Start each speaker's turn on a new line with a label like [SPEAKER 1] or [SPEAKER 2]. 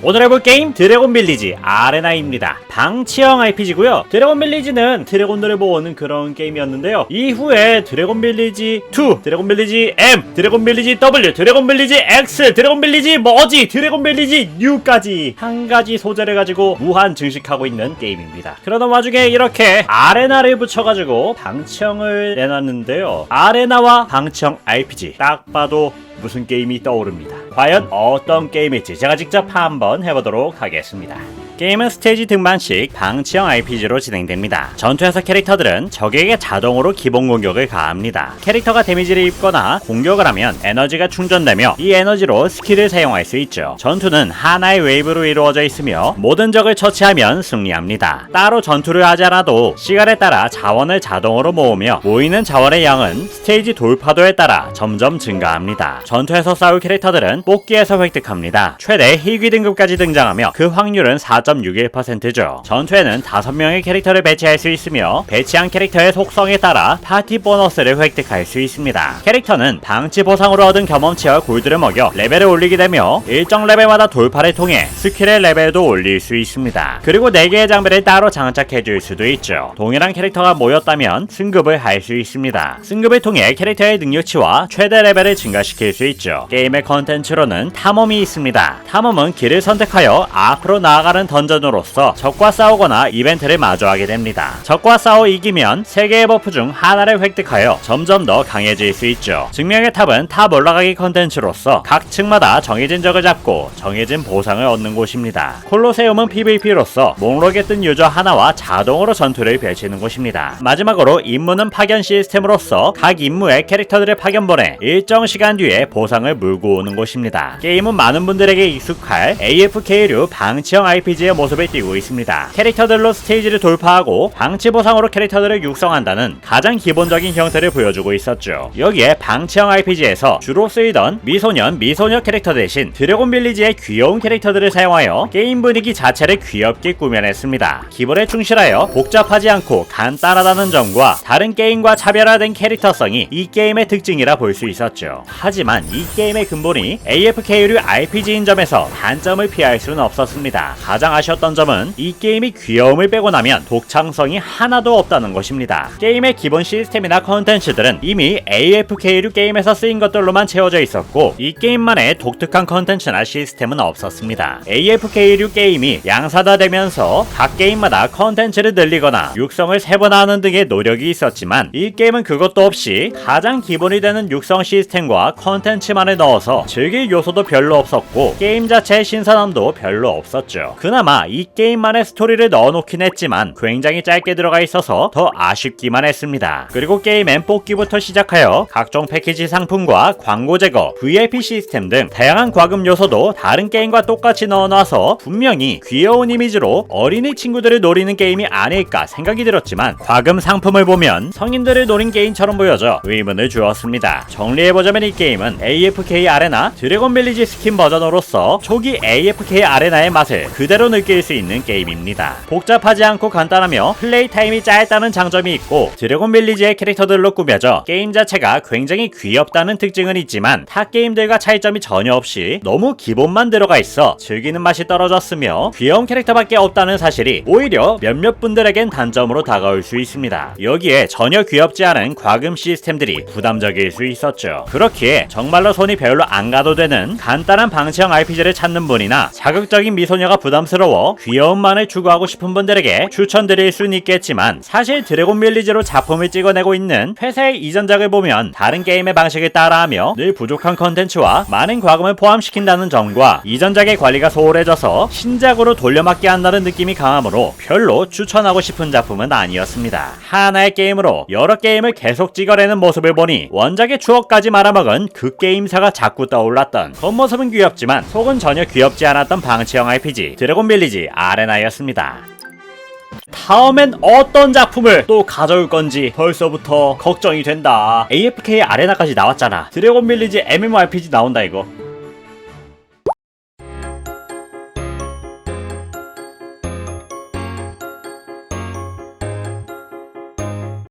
[SPEAKER 1] 오늘 해볼 게임 드래곤 빌리지 아레나입니다. 방치형 RPG고요. 드래곤 빌리지는 드래곤들을 모으는 그런 게임이었는데요. 이후에 드래곤 빌리지 2, 드래곤 빌리지 M, 드래곤 빌리지 W, 드래곤 빌리지 X, 드래곤 빌리지 머지, 드래곤 빌리지 U까지 한 가지 소재를 가지고 무한 증식하고 있는 게임입니다. 그러던 와중에 이렇게 아레나를 붙여가지고 방치형을 내놨는데요. 아레나와 방치형 RPG 딱 봐도 무슨 게임이 떠오릅니다. 과연 어떤 게임일지 제가 직접 한번 해보도록 하겠습니다. 게임은 스테이지 등반식 방치형 RPG로 진행됩니다. 전투에서 캐릭터들은 적에게 자동으로 기본 공격을 가합니다. 캐릭터가 데미지를 입거나 공격을 하면 에너지가 충전되며 이 에너지로 스킬을 사용할 수 있죠. 전투는 하나의 웨이브로 이루어져 있으며 모든 적을 처치하면 승리합니다. 따로 전투를 하지 않아도 시간에 따라 자원을 자동으로 모으며 모이는 자원의 양은 스테이지 돌파도에 따라 점점 증가합니다. 전투에서 싸울 캐릭터들은 뽑기에서 획득합니다. 최대 희귀 등급까지 등장하며 그 확률은 4.61%죠. 전투에는 5명의 캐릭터를 배치할 수 있으며 배치한 캐릭터의 속성에 따라 파티 보너스를 획득할 수 있습니다. 캐릭터는 방치 보상으로 얻은 경험치와 골드를 먹여 레벨을 올리게 되며 일정 레벨마다 돌파를 통해 스킬의 레벨도 올릴 수 있습니다. 그리고 4개의 장비를 따로 장착해 줄 수도 있죠. 동일한 캐릭터가 모였다면 승급을 할 수 있습니다. 승급을 통해 캐릭터의 능력치와 최대 레벨을 증가시킬 수 있죠. 게임의 컨텐츠로는 탐험이 있습니다. 탐험은 길을 선택하여 앞으로 나아가는 던전으로서 적과 싸우거나 이벤트를 마주하게 됩니다. 적과 싸워 이기면 3개의 버프 중 하나를 획득하여 점점 더 강해질 수 있죠. 증명의 탑은 탑 올라가기 컨텐츠로서 각 층마다 정해진 적을 잡고 정해진 보상을 얻는 곳입니다. 콜로세움은 PVP로서 목록에 뜬 유저 하나와 자동으로 전투를 펼치는 곳입니다. 마지막으로 임무는 파견 시스템으로서 각 임무에 캐릭터들을 파견 보내 일정 시간 뒤에 보상을 물고 오는 곳입니다. 게임은 많은 분들에게 익숙할 AFK류 방치형 RPG 의 모습을 띠고 있습니다. 캐릭터들로 스테이지를 돌파하고 방치 보상으로 캐릭터들을 육성한다는 가장 기본적인 형태를 보여주고 있었죠. 여기에 방치형 RPG에서 주로 쓰이던 미소년, 미소녀 캐릭터 대신 드래곤 빌리지의 귀여운 캐릭터들을 사용하여 게임 분위기 자체를 귀엽게 꾸며냈습니다. 기본에 충실하여 복잡하지 않고 간단하다는 점과 다른 게임과 차별화된 캐릭터성이 이 게임의 특징이라 볼 수 있었죠. 하지만 이 게임의 근본이 AFK류 RPG인 점에서 단점을 피할 수는 없었습니다. 가장 아쉬웠던 점은 이 게임이 귀여움을 빼고 나면 독창성이 하나도 없다는 것입니다. 게임의 기본 시스템이나 컨텐츠들은 이미 AFK류 게임에서 쓰인 것들로만 채워져 있었고 이 게임만의 독특한 컨텐츠나 시스템은 없었습니다. AFK류 게임이 양사화되면서 각 게임마다 컨텐츠를 늘리거나 육성을 세분화하는 등의 노력이 있었지만 이 게임은 그것도 없이 가장 기본이 되는 육성 시스템과 컨텐츠만을 넣어서 즐길 요소도 별로 없었고 게임 자체의 신선함도 별로 없었죠. 그 나마 이 게임만의 스토리를 넣어놓긴 했지만 굉장히 짧게 들어가 있어서 더 아쉽기만 했습니다. 그리고 게임엔 뽑기부터 시작하여 각종 패키지 상품과 광고 제거, VIP 시스템 등 다양한 과금 요소도 다른 게임과 똑같이 넣어놔서 분명히 귀여운 이미지로 어린이 친구들을 노리는 게임이 아닐까 생각이 들었지만 과금 상품을 보면 성인들을 노린 게임처럼 보여져 의문을 주었습니다. 정리해보자면 이 게임은 AFK 아레나 드래곤 빌리지 스킨 버전으로서 초기 AFK 아레나의 맛을 그대로 느낄 수 있는 게임입니다. 복잡하지 않고 간단하며 플레이 타임이 짧다는 장점이 있고 드래곤 빌리지의 캐릭터들로 꾸며져 게임 자체가 굉장히 귀엽다는 특징은 있지만 타 게임들과 차이점이 전혀 없이 너무 기본만 들어가 있어 즐기는 맛이 떨어졌으며 귀여운 캐릭터밖에 없다는 사실이 오히려 몇몇 분들에겐 단점으로 다가올 수 있습니다. 여기에 전혀 귀엽지 않은 과금 시스템들이 부담적일 수 있었죠. 그렇기에 정말로 손이 별로 안 가도 되는 간단한 방치형 RPG를 찾는 분이나 자극적인 미소녀가 부담스러 워 귀여움만을 추구하고 싶은 분들에게 추천드릴 수는 있겠지만 사실 드래곤 빌리지로 작품을 찍어내고 있는 회사의 이전작을 보면 다른 게임의 방식을 따라하며 늘 부족한 컨텐츠와 많은 과금을 포함시킨다는 점과 이전작의 관리가 소홀해져서 신작으로 돌려막기 한다는 느낌이 강하므로 별로 추천하고 싶은 작품은 아니었습니다. 하나의 게임으로 여러 게임을 계속 찍어내는 모습을 보니 원작의 추억까지 말아먹은 그 게임사가 자꾸 떠올랐던 겉모습은 귀엽지만 속은 전혀 귀엽지 않았던 방치형 RPG 드래곤 빌리지 아레나였습니다. 다음엔 어떤 작품을 또 가져올 건지 벌써부터 걱정이 된다. AFK 아레나까지 나왔잖아. 드래곤 빌리지 MMORPG 나온다 이거.